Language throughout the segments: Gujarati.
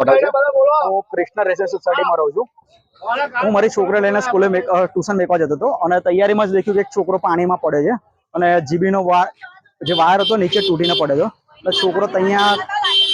કુણાલ પટેલ છે હું કૃષ્ણ રેસિડેન્સી સોસાયટીમાં રહું છું. હું મારી છોકરા લઈને સ્કૂલે ટ્યુશન મેકવા જતો હતો અને તૈયારીમાં જ દેખ્યું કે એક છોકરો પાણીમાં પડે છે અને જીબીનો વાર જે વાયર હતો નીચે તૂટીને પડે છે. એટલે છોકરો ત્યાં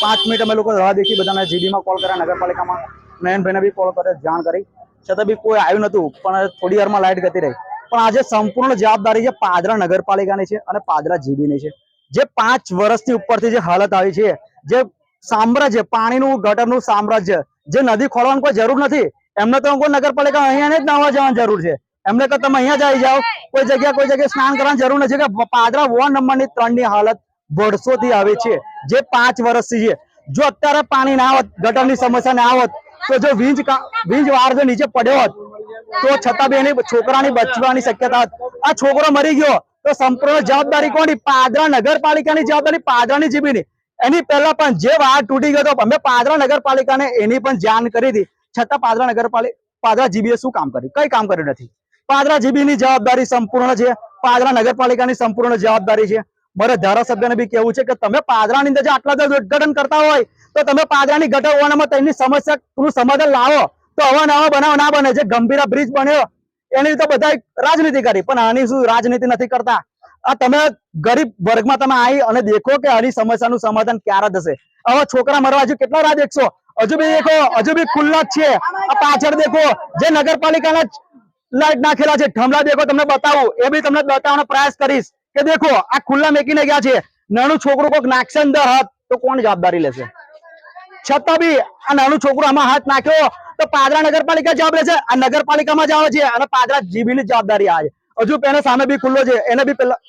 પાંચ મિનિટ અમે લોકો રાહ દેખી બધાને જીબીમાં કોલ કર્યા નગરપાલિકામાં નયનભાઈને બી કોલ કર્યો જાણ કરી. છતાં બી કોઈ આવ્યું નતું પણ થોડી વારમાં લાઇટ ગતી રહી. પણ આજે સંપૂર્ણ જવાબદારી છે પાદરા નગરપાલિકાની છે અને પાદરા જીબીની છે. જે પાંચ વર્ષથી ઉપરથી જે હાલત આવી છે જે સામ્રાજ્ય, પાણીનું, ગટરનું સામ્રાજ્ય. જે નદી ખોલવાની કોઈ જરૂર નથી. એમને તો કોઈ નગરપાલિકા અહીંયા જ નાવા જવાની જરૂર છે. એમને તો તમે અહીંયા જ આવી જાઓ. કોઈ જગ્યા, કોઈ જગ્યાએ સ્નાન કરવાની જરૂર નથી. કે પાદરા વોર્ડ નંબરની ત્રણની હાલત વર્ષોથી આવે છે. જે પાંચ વર્ષથી છે. જો અત્યારે પાણી ના આવત ગટરની સમસ્યા ના આવત તો જો વીજ વીજ વાર જો નીચે પડ્યો હોત, તો છતાં બી છોકરાની બચવાની શક્યતા હોત. આ છોકરો મરી ગયો, તો સંપૂર્ણ જવાબદારી કોની? પાદરા નગરપાલિકાની જવાબદારી પાદરાની જીબીની એની પહેલા પણ જે વાર તૂટી ગયો અમે પાદરા નગરપાલિકાને એની પણ જાણ કરી હતી. છતાં પાદરા નગરપાલિકા પાદરા જીબીએ શું કામ કર્યું? કઈ કામ કર્યું નથી. પાદરા જીબીની જવાબદારી સંપૂર્ણ છે. પાદરા નગરપાલિકાની સંપૂર્ણ જવાબદારી છે. મારે ધારાસભ્યને બી કેવું છે કે તમે પાદરાની અંદર જે આટલા બધા ઉદ્ઘાટન કરતા હોય, તો તમે પાદરાની ગટર હોવાનામાં તેની સમસ્યાનું સમાધાન લાવો. તો અવાનવા બનાવ ના બને. જે ગંભીરા બ્રિજ બન્યો, એની રીતે બધા રાજનીતિ કરી. પણ આની શું રાજનીતિ નથી કરતા? આ તમે ગરીબ વર્ગમાં તમે આવી અને દેખો કે આની સમસ્યાનું સમાધાન ક્યારે થશે? હવે છોકરા મરવા હજુ કેટલા રાહ દેખશો? હજુ બી દેખો, હજુ બી ખુલ્લા જ છે. પાછળ દેખો, જે નગરપાલિકાના લાઈટ નાખેલા છે ઠમલા દેખો, તમને બતાવું, એ બી તમને બતાવવાનો પ્રયાસ કરીશ કે દેખો, આ ખુલ્લા મેકીને ગયા છે. નાનું છોકરું કોઈક નાખશે અંદર હાથ, તો કોણ જવાબદારી લેશે? છતાં બી આ નાનું છોકરું આમાં હાથ નાખ્યો, તો પાદરા નગરપાલિકા જવાબ લેશે. આ નગરપાલિકામાં જ આવે છે અને પાદરા જીબી ની જવાબદારી આવે છે. હજુ એને સામે બી ખુલ્લો છે, એને બી પેલા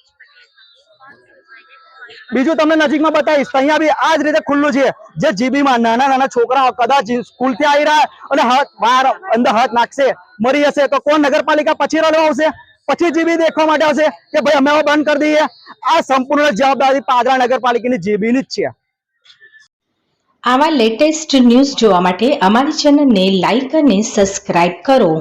બીજું તમને નજીકમાં બતાવીશ, અહીંયા બી આ જ રીતે ખુલ્લું છે, જે જીબી માં નાના નાના છોકરાઓ કદાચ સ્કૂલથી આવી રહ્યા અને હાથ બહાર અંદર હાથ નાખશે, મરી જશે, તો કોણ નગરપાલિકા પછી રડવા આવશે? પછી જીબી દેખવા માટે આવશે કે ભાઈ અમે બંધ કરી દઈએ? આ સંપૂર્ણ જવાબદારી પાદરા નગરપાલિકાની જીબીની જ છે. આવા લેટેસ્ટ ન્યૂઝ જોવા માટે અમારી ચેનલને લાઈક અને સબસ્ક્રાઇબ કરો.